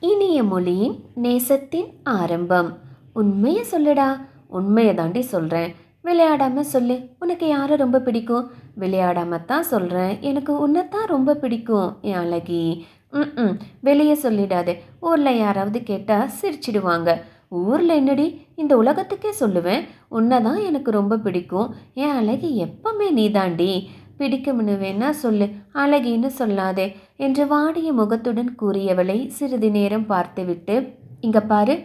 இனிய மொழியின் நேசத்தின் ஆரம்பம். உண்மையை சொல்லுடா. உண்மையை தாண்டி சொல்கிறேன் விளையாடாம சொல்லு. உனக்கு யாரை ரொம்ப பிடிக்கும்? விளையாடாம தான் சொல்கிறேன் எனக்கு உன்னைத்தான் ரொம்ப பிடிக்கும் என் அழகி. ம் வெளியே சொல்லிடாது. ஊரில் யாராவது கேட்டால் சிரிச்சிடுவாங்க. ஊரில் என்னடி? இந்த உலகத்துக்கே சொல்லுவேன். உன்னை தான் எனக்கு ரொம்ப பிடிக்கும். என் அழகி எப்பவுமே நீதாண்டி. பிடிக்கும்னு வேணா சொல்லு அழகின்னு சொல்லாதே என்று வாடிய முகத்துடன் கூறியவளை சிறிது நேரம் பார்த்துவிட்டு இங்க பாரு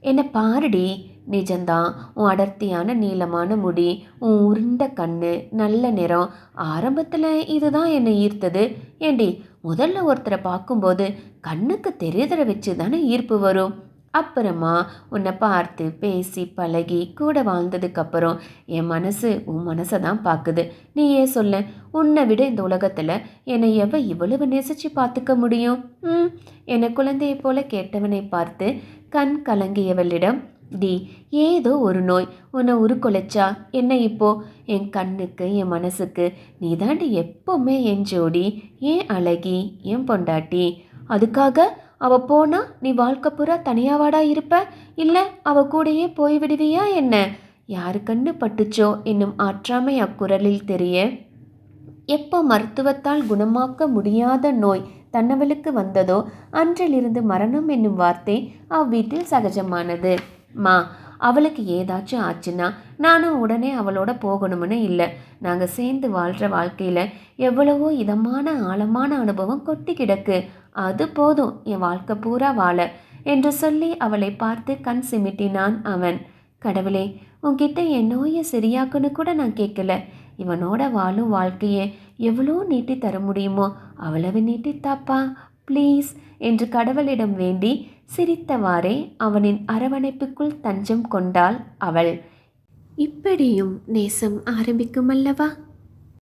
என்ன பாருடி நிஜம்தான் உன் அடர்த்தியான நீளமான முடி உன் உருண்ட கண்ணு நல்ல நிறம் ஆரம்பத்தில் இதுதான் என்னை ஈர்த்தது. ஏண்டி முதல்ல ஒருத்தரை பார்க்கும்போது கண்ணுக்கு தெரியுதற வச்சு தானே ஈர்ப்பு வரும். அப்புறமா உன்னை பார்த்து பேசி பழகி கூட வாழ்ந்ததுக்கப்புறம் என் மனசு உன் மனசை தான் பார்க்குது. நீயே சொல்ல உன்னை விட இந்த உலகத்தில் என்னை எவ இவ்வளவு நேசிச்சு பார்த்துக்க முடியும்? ம் என்னை குழந்தையை போல கேட்டவனை பார்த்து கண் கலங்கியவளிடம் டி ஏதோ ஒரு நோய் உன்னை உருக்குலைச்சா? என்ன இப்போ? என் கண்ணுக்கு என் மனசுக்கு நீ தாண்டி எப்போவுமே என் ஜோடி ஏன் அழகி என் பொண்டாட்டி. அதுக்காக அவள் போனால் நீ வாழ்க்கை பூரா தனியாவாடா இருப்ப? இல்லை அவள் கூடயே போய் விடுவியா என்ன? யாரு கண்ணு பட்டுச்சோ என்னும் ஆற்றாமை அக்குரலில் தெரிய. எப்போ மருத்துவத்தால் குணமாக்க முடியாத நோய் தன்னவளுக்கு வந்ததோ அன்றிலிருந்து மரணம் என்னும் வார்த்தை அவ்வீட்டில் சகஜமானது. மா அவளுக்கு ஏதாச்சும் ஆச்சுன்னா நானும் உடனே அவளோட போகணும்னு இல்லை. நாங்கள் சேர்ந்து வாழ்கிற வாழ்க்கையில் எவ்வளவோ இதமான ஆழமான அனுபவம் கொட்டி கிடக்கு. அது போதும் என் வாழ்க்கை பூரா வாழ என்று சொல்லி அவளை பார்த்து கண் சிமிட்டினான் அவன். கடவுளே உன்கிட்ட என் நோயை சரியாக்குன்னு கூட நான் கேட்கல. இவனோட வாழும் வாழ்க்கையை எவ்வளோ நீட்டி தர முடியுமோ அவ்வளவு நீட்டித்தாப்பா. ப்ளீஸ் என்று கடவுளிடம் வேண்டி சிரித்தவாறே அவனின் அரவணைப்புக்குள் தஞ்சம் கொண்டாள் அவள். இப்படியும் நேசம் ஆரம்பிக்கும் அல்லவா